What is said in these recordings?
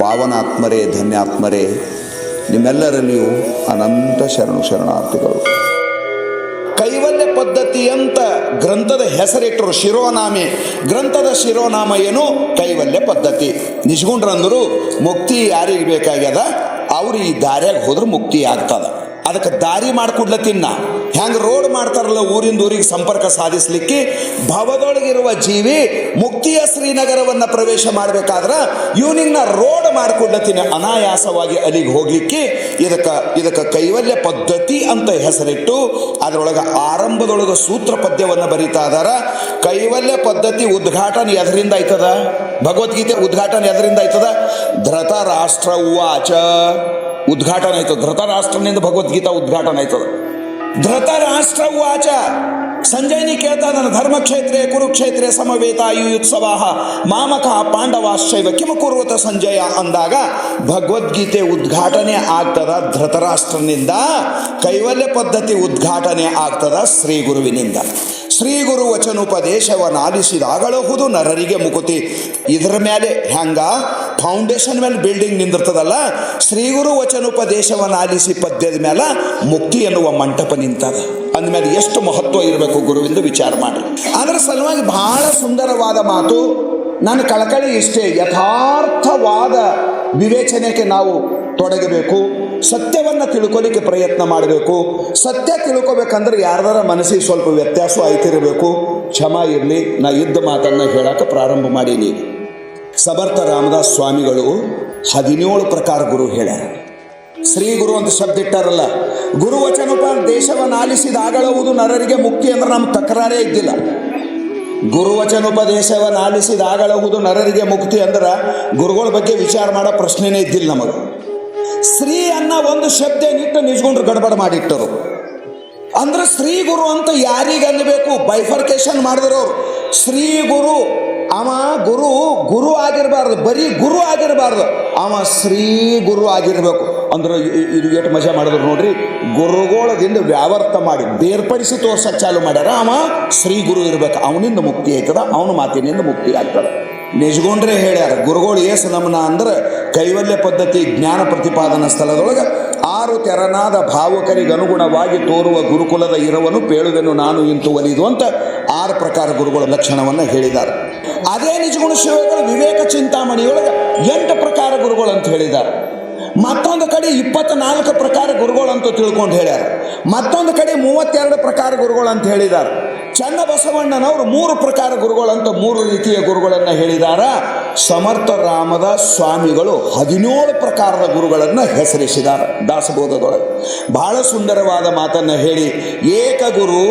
ಪಾವನಾತ್ಮರೇ, ಧನ್ಯಾತ್ಮರೇ ನಿಮ್ಮೆಲ್ಲರಲ್ಲಿಯೂ ಅನಂತ ಶರಣು ಶರಣಾರ್ಥಿಗಳು. ಕೈವಲ್ಯ ಪದ್ಧತಿ ಅಂತ ಗ್ರಂಥದ ಹೆಸರಿಟ್ಟರು ಶಿರೋನಾಮೆ. ಗ್ರಂಥದ ಶಿರೋನಾಮ ಏನು? ಕೈವಲ್ಯ ಪದ್ಧತಿ. ನಿಜ್ಗುಂಡ್ರಂದ್ರು ಮುಕ್ತಿ ಯಾರಿಗೆ ಬೇಕಾಗ್ಯದ? ಅವ್ರು ಈ ದಾರ್ಯಾಗ ಹೋದ್ರೆ ಮುಕ್ತಿ ಆಗ್ತದ. ಅದಕ್ಕೆ ದಾರಿ ಮಾಡಿಕೊಡ್ಲತ್ತಿನ್ನ ಹೆಂಗೆ ರೋಡ್ ಮಾಡ್ತಾರಲ್ಲ ಊರಿಂದ ಊರಿಗೆ ಸಂಪರ್ಕ ಸಾಧಿಸಲಿಕ್ಕೆ ಭವದೊಳಗಿರುವ ಜೀವಿ ಮುಕ್ತಿಯ ಶ್ರೀನಗರವನ್ನು ಪ್ರವೇಶ ಮಾಡಬೇಕಾದ್ರೆ ಇವನಿಗೆ ರೋಡ್ ಮಾಡಿಕೊಡ್ಲತ್ತಿನ ಅನಾಯಾಸವಾಗಿ ಅಲ್ಲಿಗೆ ಹೋಗ್ಲಿಕ್ಕೆ ಇದಕ್ಕೆ ಇದಕ್ಕೆ ಕೈವಲ್ಯ ಪದ್ಧತಿ ಅಂತ ಹೆಸರಿಟ್ಟು ಅದರೊಳಗೆ ಆರಂಭದೊಳಗೆ ಸೂತ್ರ ಪದ್ಯವನ್ನು ಬರೀತಾ ಇದಾರ. ಕೈವಲ್ಯ ಪದ್ಧತಿ ಉದ್ಘಾಟನೆ ಎದರಿಂದ ಆಯ್ತದ? ಭಗವದ್ಗೀತೆ ಉದ್ಘಾಟನೆ ಎದರಿಂದ ಆಯ್ತದ? ಧೃತ ರಾಷ್ಟ್ರ ಉವಾಚ. ಉದ್ಘಾಟನೆ ಆಯ್ತದ. ಧೃತರಾಷ್ಟ್ರನಿಂದ ಭಗವದ್ಗೀತಾ ಉದ್ಘಾಟನೆ ಆಯ್ತದ. ಧೃತರಾಷ್ಟ್ರ ಉವಾಚ. ಸಂಜಯನಿ ಕೇಳ್ತಾ ನನ್ನ ಧರ್ಮಕ್ಷೇತ್ರೇ, ಕುರುಕ್ಷೇತ್ರೇ, ಸಮವೇತ ಯುತ್ಸವ ಮಾಮಕ, ಪಾಂಡವಾಶ್ಚೈವ ಕಿಮ ಕುರುವತ ಸಂಜಯ ಅಂದಾಗ ಭಗವದ್ಗೀತೆ ಉದ್ಘಾಟನೆ ಆಗ್ತದ ಧೃತರಾಷ್ಟ್ರನಿಂದ. ಕೈವಲ್ಯ ಪದ್ಧತಿ ಉದ್ಘಾಟನೆ ಆಗ್ತದ ಶ್ರೀ ಗುರುವಿನಿಂದ. ಶ್ರೀ ಗುರು ವಚನೋಪದೇಶವನ್ನಾಲಿಸಿದಾಗಳಹುದು ನರರಿಗೆ ಮುಕುತಿ. ಇದರ ಮೇಲೆ ಹೆಂಗ ಫೌಂಡೇಶನ್ ಮೇಲೆ ಬಿಲ್ಡಿಂಗ್ ನಿಂದಿರ್ತದಲ್ಲ? ಶ್ರೀ ಗುರು ವಚನೋಪದೇಶವನ್ನು ಆಲಿಸಿ ಪದ್ಯದ ಮೇಲೆ ಮುಕ್ತಿ ಎನ್ನುವ ಮಂಟಪ ನಿಂತದ. ಅಂದಮೇಲೆ ಎಷ್ಟು ಮಹತ್ವ ಇರಬೇಕು ಗುರುವಿಂದ ವಿಚಾರ ಮಾಡಿ ಅದರ ಸಲುವಾಗಿ ಬಹಳ ಸುಂದರವಾದ ಮಾತು. ನನ್ನ ಕಳಕಳಿ ಇಷ್ಟೇ. ಯಥಾರ್ಥವಾದ ವಿವೇಚನೆಗೆ ನಾವು ತೊಡಗಬೇಕು. ಸತ್ಯವನ್ನು ತಿಳ್ಕೊಲಿಕ್ಕೆ ಪ್ರಯತ್ನ ಮಾಡಬೇಕು. ಸತ್ಯ ತಿಳ್ಕೊಬೇಕಂದ್ರೆ ಯಾರ್ದಾರ ಮನಸ್ಸಿಗೆ ಸ್ವಲ್ಪ ವ್ಯತ್ಯಾಸ ಆಯ್ತಿರಬೇಕು. ಕ್ಷಮ ಇರಲಿ, ನಾ ಇದ್ದ ಮಾತನ್ನು ಹೇಳಕ್ಕೆ ಪ್ರಾರಂಭ ಮಾಡೀನಿ. ಸಮರ್ಥ ರಾಮದಾಸ್ ಸ್ವಾಮಿಗಳು ಹದಿನೇಳು ಪ್ರಕಾರ ಗುರು ಹೇಳ್ಯಾರ. ಶ್ರೀ ಗುರು ಅಂತ ಶಬ್ದ ಇಟ್ಟಾರಲ್ಲ. ಗುರುವಚನೋಪ ದೇಶವನ್ನು ಆಲಿಸಿದ ಆಗಳವುದು ನರರಿಗೆ ಮುಕ್ತಿ ಅಂದ್ರೆ ನಮ್ಮ ತಕರಾರೇ ಇದ್ದಿಲ್ಲ. ಗುರುವಚನೋಪದೇಶವನ್ನು ಆಲಿಸಿದ ಆಗಳಹುದು ನರರಿಗೆ ಮುಕ್ತಿ ಅಂದ್ರೆ ಗುರುಗಳ ಬಗ್ಗೆ ವಿಚಾರ ಮಾಡೋ ಪ್ರಶ್ನೆನೇ ಇದ್ದಿಲ್ಲ ನಮಗೆ. ಶ್ರೀ ಅನ್ನ ಒಂದು ಶಬ್ದ ಏನಿಟ್ಟು ನಿಜ್ಗೊಂಡ್ರು ಗಡಬಡ ಮಾಡಿಟ್ಟರು. ಅಂದ್ರೆ ಶ್ರೀ ಗುರು ಅಂತ ಯಾರಿಗೆ ಅನ್ನಬೇಕು ಬೈಫರ್ಕೇಶನ್ ಮಾಡಿದ್ರವ್ರು ಶ್ರೀ ಗುರು, ಅವ ಗುರು ಗುರು ಆಗಿರಬಾರ್ದು, ಬರೀ ಗುರು ಆಗಿರಬಾರ್ದು. ಅವ ಶ್ರೀ ಗುರು ಆಗಿರಬೇಕು. ಅಂದ್ರೆ ಇದು ಎಷ್ಟು ಮಜಾ ಮಾಡಿದ್ರು ನೋಡ್ರಿ? ಗುರುಗಳದಿಂದ ವ್ಯಾವರ್ತ ಮಾಡಿ ಬೇರ್ಪಡಿಸಿ ತೋರ್ಸಕ್ಕೆ ಚಾಲು ಮಾಡ್ಯಾರ. ಅವ ಶ್ರೀ ಗುರು ಇರ್ಬೇಕು. ಅವನಿಂದ ಮುಕ್ತಿ ಆಯ್ತದ, ಅವನ ಮಾತಿನಿಂದ ಮುಕ್ತಿ ಆಗ್ತದೆ. ನಿಜಗೊಂಡ್ರೆ ಹೇಳ್ಯಾರ, ಗುರುಗಳು ಏಸು ನಮನ ಅಂದ್ರೆ ಕೈವಲ್ಯ ಪದ್ಧತಿ ಜ್ಞಾನ ಪ್ರತಿಪಾದನಾ ಸ್ಥಳದೊಳಗೆ ಆರು ತೆರನಾದ ಭಾವಕರಿಗೆ ಅನುಗುಣವಾಗಿ ತೋರುವ ಗುರುಕುಲದ ಇರವನು ಪೇಳುವೆನು, ನಾನು ಇಂತು ಒಲಿದು ಅಂತ ಆರು ಪ್ರಕಾರ ಗುರುಗಳ ಲಕ್ಷಣವನ್ನು ಹೇಳಿದ್ದಾರೆ ಅದೇ ನಿಜಗುಣ ಶಿವಗಳು ವಿವೇಕ ಚಿಂತಾಮಣಿಯೊಳಗೆ ಎಂಟು ಪ್ರಕಾರ ಗುರುಗಳು ಅಂತ ಹೇಳಿದ್ದಾರೆ ಮತ್ತೊಂದು ಕಡೆ ಇಪ್ಪತ್ನಾಲ್ಕು ಪ್ರಕಾರ ಗುರುಗಳು ಅಂತ ತಿಳ್ಕೊಂಡು ಹೇಳ್ಯಾರ. ಮತ್ತೊಂದು ಕಡೆ ಮೂವತ್ತೆರಡು ಪ್ರಕಾರ ಗುರುಗಳು ಅಂತ ಹೇಳಿದ್ದಾರೆ ಚನ್ನ ಬಸವಣ್ಣನವರು ಮೂರು ಪ್ರಕಾರ ಗುರುಗಳಂತ ಮೂರು ರೀತಿಯ ಗುರುಗಳನ್ನು ಹೇಳಿದಾರ. ಸಮರ್ಥ ರಾಮದ ಸ್ವಾಮಿಗಳು ಹದಿನೇಳು ಪ್ರಕಾರದ ಗುರುಗಳನ್ನು ಹೆಸರಿಸಿದಾರ ದಾಸಬೋಧದೊಳಗೆ. ಬಹಳ ಸುಂದರವಾದ ಮಾತನ್ನು ಹೇಳಿ, ಏಕ ಗುರು,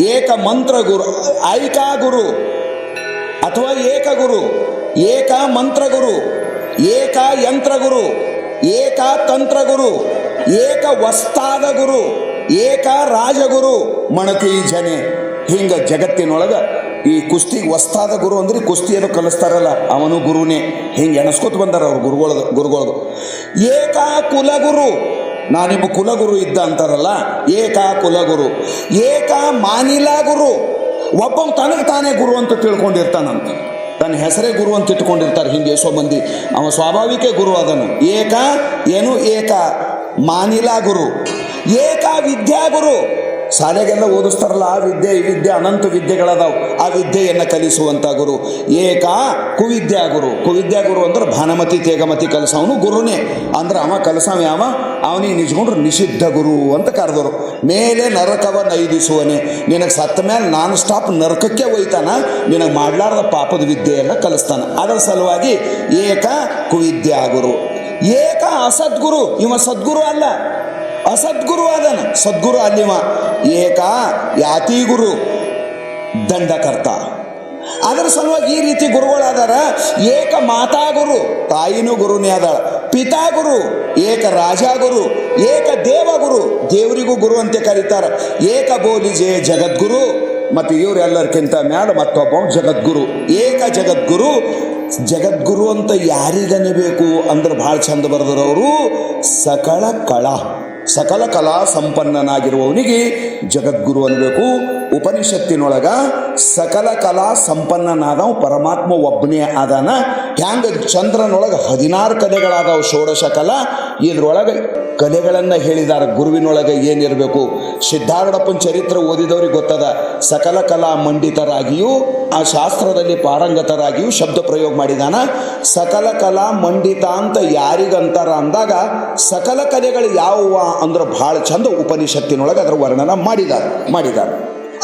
ಏಕ ಮಂತ್ರ ಗುರು, ಐಕಾ ಗುರು, ಅಥವಾ ಏಕ ಗುರು, ಏಕ ಮಂತ್ರ ಗುರು, ಏಕ ಯಂತ್ರ ಗುರು, ಏಕ ತಂತ್ರ ಗುರು, ಏಕ ವಸ್ತಾದ ಗುರು, ಏಕ ರಾಜಗುರು ಮಣತಿ ಜನೆ. ಹಿಂಗ ಜಗತ್ತಿನೊಳಗ ಈ ಕುಸ್ತಿ ವಸ್ತಾದ ಗುರು ಅಂದ್ರೆ ಕುಸ್ತಿಯನ್ನು ಕಲಿಸ್ತಾರಲ್ಲ, ಅವನು ಗುರುನೇ. ಹಿಂಗೆ ಎಣಸ್ಕೊತ ಬಂದಾರ ಅವ್ರು ಗುರುಗಳದ ಗುರುಗಳದು ಏಕಾ ಕುಲಗುರು ನಾ ನಿಮ್ಮ ಕುಲಗುರು ಇದ್ದ ಅಂತಾರಲ್ಲ ಏಕಾ ಕುಲಗುರು ಏಕಾ ಮಾನಿಲ ಗುರು ಒಬ್ಬ ತನಗೆ ತಾನೇ ಗುರು ಅಂತ ತಿಳ್ಕೊಂಡಿರ್ತಾನಂತ. ತನ್ನ ಹೆಸರೇ ಗುರು ಅಂತ ಇಟ್ಕೊಂಡಿರ್ತಾರೆ ಹಿಂಗೆ ಎಷ್ಟೋ ಮಂದಿ. ಅವ ಸ್ವಾಭಾವಿಕ ಗುರು ಅದನು ಏಕಾ, ಏನು ಏಕಾ? ಮಾನಿಲ ಗುರು ಏಕಾ ವಿದ್ಯಾ ಗುರು ಶಾಲೆಗೆಲ್ಲ ಓದಿಸ್ತಾರಲ್ಲ, ಆ ವಿದ್ಯೆ, ಈ ವಿದ್ಯೆ ಅನಂತ ವಿದ್ಯೆಗಳದಾವು. ಆ ವಿದ್ಯೆಯನ್ನು ಕಲಿಸುವಂಥ ಗುರು. ಏಕ ಕುವಿದ್ಯಾ ಗುರು. ಕುವಿದ್ಯಾ ಗುರು ಅಂದ್ರೆ ಭಾನಮತಿ, ತೇಗಮತಿ ಕಲಸವನು ಗುರುನೇ. ಅಂದ್ರೆ ಅವ ಕಲಸವ ಯಾವ? ಅವನಿಗೆ ನಿಜಗೊಂಡ್ರು ನಿಷಿದ್ಧ ಗುರು ಅಂತ ಕರೆದರು. ಮೇಲೆ ನರಕವ ನೈದಿಸುವನೆ. ನಿನಗೆ ಸತ್ತ ಮೇಲೆ ನಾನ್ ಸ್ಟಾಪ್ ನರಕಕ್ಕೆ ಒಯ್ತಾನ. ನಿನಗೆ ಮಾಡ್ಲಾರ್ದ ಪಾಪದ ವಿದ್ಯೆಯೆಲ್ಲ ಕಲಿಸ್ತಾನ. ಅದರ ಸಲುವಾಗಿ ಏಕ ಕುವಿದ್ಯಾ ಗುರು. ಏಕ ಅಸದ್ಗುರು. ಇವ ಸದ್ಗುರು ಅಲ್ಲ. ಅಸದ್ಗುರು ಅದನ ಸದ್ಗುರು ಅಲ್ಲಿವ. ಏಕ ಯಾತಿ ಗುರು. ದಂಡಕರ್ತ. ಅದರ ಸಲುವಾಗಿ ಈ ರೀತಿ ಗುರುಗಳಾದಾರ, ಏಕ ಮಾತಾ ಗುರು, ತಾಯಿನೂ ಗುರುನೇ ಅದಾಳ ಪಿತಾ ಗುರು, ಏಕ ರಾಜ ಗುರು, ಏಕ ದೇವ ಗುರು. ದೇವರಿಗೂ ಗುರು ಅಂತ ಕರೀತಾರ. ಏಕ ಬೋಲಿಜೆ ಜಗದ್ಗುರು. ಮತ್ತು ಇವರೆಲ್ಲರಿಗಿಂತ ಮ್ಯಾಲ ಮತ್ತೊಬ್ಬ ಜಗದ್ಗುರು. ಏಕ ಜಗದ್ಗುರು. ಜಗದ್ಗುರು ಅಂತ ಯಾರಿಗನಿಬೇಕು ಅಂದ್ರೆ ಭಾಳ ಚಂದ ಬರೆದರವರು ಸಕಳ ಕಳ. ಸಕಲ ಕಲಾ ಸಂಪನ್ನನಾಗಿರುವವನಿಗೆ ಜಗದ್ಗುರು ಅನ್ನಬೇಕು. ಉಪನಿಷತ್ತಿನೊಳಗ ಸಕಲ ಕಲಾ ಸಂಪನ್ನನಾದವ ಪರಮಾತ್ಮ ಒಬ್ಬನೇ ಆದಾನ. ಹ್ಯಾಂಗ ಚಂದ್ರನೊಳಗೆ ಹದಿನಾರು ಕಲೆಗಳಾದವು ಷೋಡಶ ಕಲಾ. ಇದ್ರೊಳಗೆ ಕಲೆಗಳನ್ನು ಹೇಳಿದಾರ. ಗುರುವಿನೊಳಗೆ ಏನಿರಬೇಕು? ಸಿದ್ಧಾರೂಢಪ್ಪನ ಚರಿತ್ರೆ ಓದಿದವ್ರಿಗೆ ಗೊತ್ತದ. ಸಕಲ ಕಲಾ ಮಂಡಿತರಾಗಿಯೂ, ಆ ಶಾಸ್ತ್ರದಲ್ಲಿ ಪಾರಂಗತರಾಗಿಯೂ ಶಬ್ದ ಪ್ರಯೋಗ ಮಾಡಿದಾನ. ಸಕಲ ಕಲಾ ಮಂಡಿತ ಅಂತ ಯಾರಿಗಂತಾರ ಅಂದಾಗ, ಸಕಲ ಕಲೆಗಳು ಯಾವುವ ಅಂದ್ರೆ ಭಾಳ ಚಂದ ಉಪನಿಷತ್ತಿನೊಳಗೆ ಅದರ ವರ್ಣನ ಮಾಡಿದಾರ ಮಾಡಿದಾರ.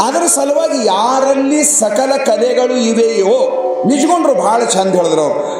ಅದರ ಸಲುವಾಗಿ ಯಾರಲ್ಲಿ ಸಕಲ ಕಲೆಗಳು ಇವೆಯೋ, ನಿಜಗೊಂಡ್ರು ಭಾಳ ಚಂದ ಹೇಳಿದ್ರು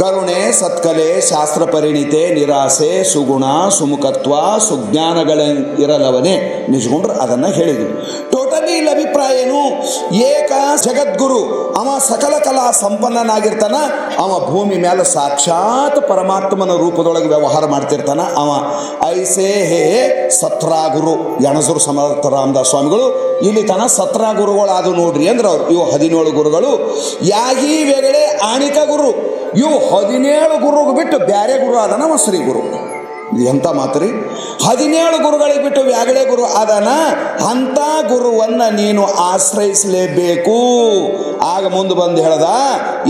ಕರುಣೆ ಸತ್ಕಲೆ ಶಾಸ್ತ್ರ ಪರಿಣಿತೆ ನಿರಾಸೆ ಸುಗುಣ ಸುಮುಖತ್ವ ಸುಜ್ಞಾನಗಳೇ ಇರಲವನೇ. ನಿಜಗೊಂಡ್ರು ಅದನ್ನು ಹೇಳಿದ್ರು. ಟೋಟಲಿ ಇಲ್ಲಿ ಅಭಿಪ್ರಾಯ ಏನು? ಏಕ ಜಗದ್ಗುರು. ಅವ ಸಕಲ ಕಲಾ ಸಂಪನ್ನನಾಗಿರ್ತಾನ. ಅವ ಭೂಮಿ ಮೇಲೆ ಸಾಕ್ಷಾತ್ ಪರಮಾತ್ಮನ ರೂಪದೊಳಗೆ ವ್ಯವಹಾರ ಮಾಡ್ತಿರ್ತಾನ. ಅವ ಐಸೇ ಹೇ ಸತ್ರಾಗುರು. ಯಣಸೂರು ಸಮರ್ಥ ರಾಮದಾಸ್ ಸ್ವಾಮಿಗಳು. ಇಲ್ಲಿ ತನ ಸತ್ರ ಗುರುಗಳಾದು ನೋಡ್ರಿ ಅಂದ್ರೆ ಅವ್ರು. ಇವು ಹದಿನೇಳು ಗುರುಗಳು. ಯಾಗಿ ವೇಗಳೆ ಆಣಿಕ ಗುರು. ಇವು ಹದಿನೇಳು ಗುರುಗೆ ಬಿಟ್ಟು ಬ್ಯಾರೆ ಗುರು ಆದನ ಶ್ರೀ ಗುರು. ಎಂಥ ಮಾತು ರೀ ಹದಿನೇಳು ಗುರುಗಳಿಗೆ ಬಿಟ್ಟು ವ್ಯಾಗಳೆ ಗುರು ಅದನ, ಅಂಥ ಗುರುವನ್ನ ನೀನು ಆಶ್ರಯಿಸಲೇಬೇಕು. ಆಗ ಮುಂದೆ ಬಂದು ಹೇಳ್ದ,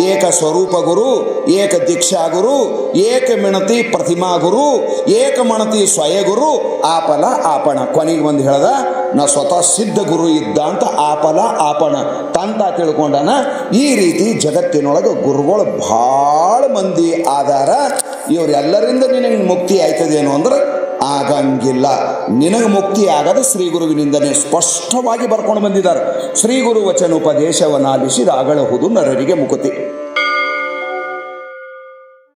ಏಕ ಸ್ವರೂಪ ಗುರು, ಏಕ ದೀಕ್ಷಾ ಗುರು, ಏಕ ಮಿಣತಿ ಪ್ರತಿಮಾ ಗುರು, ಏಕ ಮಣತಿ ಸ್ವಯ ಗುರು, ಆಪಲ ಆಪಣ. ಕೊನೆಗೆ ಬಂದು ಹೇಳ್ದ, ನಾ ಸ್ವತಃ ಸಿದ್ಧ ಗುರು ಇದ್ದ ಅಂತ ಆಪಲ ಆಪಣ. ತಂತ ತಿಳ್ಕೊಂಡನ, ಈ ರೀತಿ ಜಗತ್ತಿನೊಳಗೆ ಗುರುಗಳು ಭಾಳ ಮಂದಿ ಆಧಾರ ಇವರೆಲ್ಲರಿಂದ ನಿನಗೆ ಮುಕ್ತಿ ಆಯ್ತದೇನು ಅಂದ್ರೆ ಆಗಂಗಿಲ್ಲ. ನಿನಗೆ ಮುಕ್ತಿ ಆಗದ ಶ್ರೀ ಗುರುವಿನಿಂದನೇ ಸ್ಪಷ್ಟವಾಗಿ ಬರ್ಕೊಂಡು ಬಂದಿದ್ದಾರೆ. ಶ್ರೀ ಗುರು ವಚನ ಉಪದೇಶವನ್ನಾಲಿಸಿದ ಅಗಳಹುದು ನರರಿಗೆ ಮುಕುತಿ.